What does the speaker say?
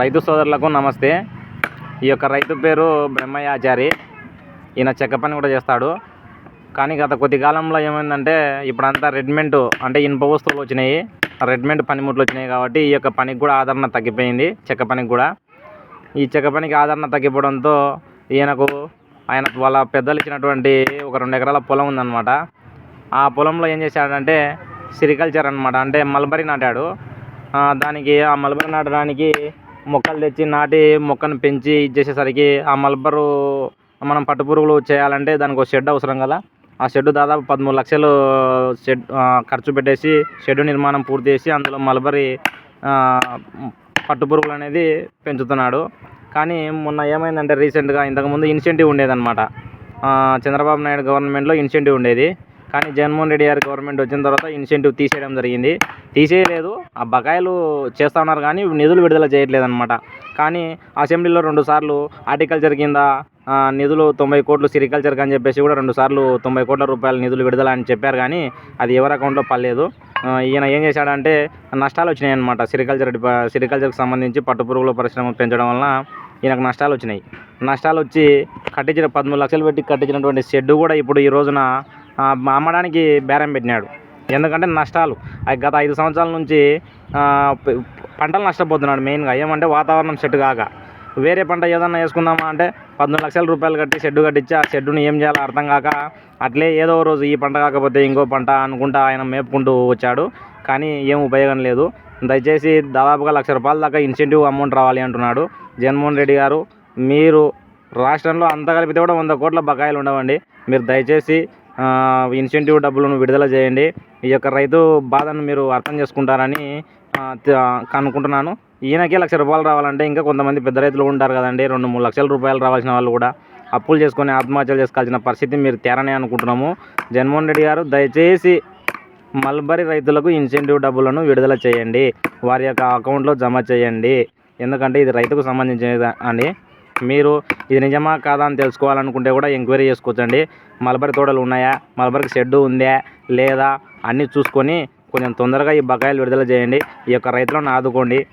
రైతు సోదరులకు నమస్తే. ఈ యొక్క రైతు పేరు బ్రహ్మయ్య ఆచారి ఈయన చెక్క పని కూడా చేస్తాడు. కానీ గత కొద్ది కాలంలో ఏమైందంటే ఇప్పుడంతా రెడ్మెంట్ అంటే ఇనుప వస్తువులు వచ్చినాయి. రెడ్మెంట్ పనిముట్లు వచ్చినాయి కాబట్టి ఈ యొక్క పనికి కూడా ఆదరణ తగ్గిపోయింది చెక్క పనికి కూడా. ఈ చెక్క పనికి ఆదరణ తగ్గిపోవడంతో ఈయనకు ఆయన వాళ్ళ పెద్దలు ఇచ్చినటువంటి ఒక రెండు ఎకరాల పొలం ఉందన్నమాట. ఆ పొలంలో ఏం చేశాడంటే సిరికల్చర్ అనమాట అంటే మల్బరీ నాటాడు. దానికి ఆ మల్బరీ నాటడానికి మొక్కలు తెచ్చి నాటి మొక్కను పెంచి ఇచ్చేసేసరికి ఆ మల్బరు మనం పట్టు పురుగులు చేయాలంటే దానికి ఒక షెడ్ అవసరం కదా. ఆ షెడ్ దాదాపు పదమూడు లక్షలు షెడ్ ఖర్చు పెట్టేసి షెడ్ నిర్మాణం పూర్తి చేసి అందులో మల్బరీ పట్టు పురుగులు అనేది పెంచుతున్నాడు. కానీ మొన్న ఏమైందంటే రీసెంట్గా ఇంతకుముందు ఇన్సెంటివ్ ఉండేదన్నమాట. చంద్రబాబు నాయుడు గవర్నమెంట్లో ఇన్సెంటివ్ ఉండేది. కానీ జగన్మోహన్ రెడ్డి గారి గవర్నమెంట్ వచ్చిన తర్వాత ఇన్సెంటివ్ తీసేయడం జరిగింది. తీసేయలేదు. ఆ బకాయిలు చేస్తూ ఉన్నారు కానీ నిధులు విడుదల చేయట్లేదు అనమాట కానీ అసెంబ్లీలో రెండు సార్లు హార్టికల్చర్ కింద నిధులు తొంభై కోట్లు సిరికల్చర్కి అని చెప్పేసి కూడా రెండు సార్లు తొంభై కోట్ల రూపాయల నిధులు విడుదల అని చెప్పారు కానీ అది ఎవరి అకౌంట్లో పడలేదు. ఈయన ఏం చేశాడంటే నష్టాలు వచ్చినాయి అనమాట సిరికల్చర్ సిరికల్చర్కి సంబంధించి పట్టు పురుగుల పరిశ్రమ పెంచడం వలన ఈయనకు నష్టాలు వచ్చినాయి. నష్టాలు వచ్చి కట్టించిన పదమూడు లక్షలు పెట్టి కట్టించినటువంటి షెడ్ కూడా ఇప్పుడు ఈ రోజున అమ్మడానికి బేరం పెట్టినాడు. ఎందుకంటే నష్టాలు. గత ఐదు సంవత్సరాల నుంచి పంటలు నష్టపోతున్నాడు మెయిన్గా. ఏమంటే వాతావరణం సెట్ కాక. వేరే పంట ఏదన్నా వేసుకుందామా అంటే పద్నాలుగు లక్షల రూపాయలు కట్టి షెడ్ కట్టించి ఆ షెడ్డుని ఏం చేయాలో అర్థం కాక అట్లే ఏదో రోజు ఈ పంట కాకపోతే ఇంకో పంట అనుకుంటా ఆయన మేపుకుంటూ వచ్చాడు. కానీ ఏం ఉపయోగం లేదు. దయచేసి దాదాపుగా లక్ష రూపాయల దాకా ఇన్సెంటివ్ అమౌంట్ రావాలి అంటున్నాడు జగన్మోహన్ రెడ్డి గారు. మీరు రాష్ట్రంలో అంతా కలిపితే కూడా వంద కోట్ల బకాయిలు ఉండవండి. మీరు దయచేసి ఇన్సెంటివ్ డబ్బులను విడుదల చేయండి. ఈ యొక్క రైతు బాధను మీరు అర్థం చేసుకుంటారని అనుకుంటున్నాను. ఈయనకే లక్ష రూపాయలు రావాలంటే ఇంకా కొంతమంది పెద్ద రైతులు ఉంటారు కదండి. రెండు మూడు లక్షల రూపాయలు రావాల్సిన వాళ్ళు కూడా అప్పులు చేసుకొని ఆత్మహత్యలు చేసుకోవాల్సిన పరిస్థితి మీరు తేరనే అనుకుంటున్నాము. జగన్మోహన్ రెడ్డి గారు దయచేసి మల్బరీ రైతులకు ఇన్సెంటివ్ డబ్బులను విడుదల చేయండి. వారి యొక్క అకౌంట్లో జమ చేయండి. ఎందుకంటే ఇది రైతుకు సంబంధించినది అండి. మీరు ఇది నిజమా కాదా అని తెలుసుకోవాలనుకుంటే కూడా ఎంక్వైరీ చేసుకోవచ్చండి. మలబరి తోటలు ఉన్నాయా? మలబరికి షెడ్డు ఉందా? లేదా? అన్నీ చూసుకొని కొంచెం తొందరగా ఈ బకాయిలు విడుదల చేయండి. ఈ యొక్క రైతులను ఆదుకోండి.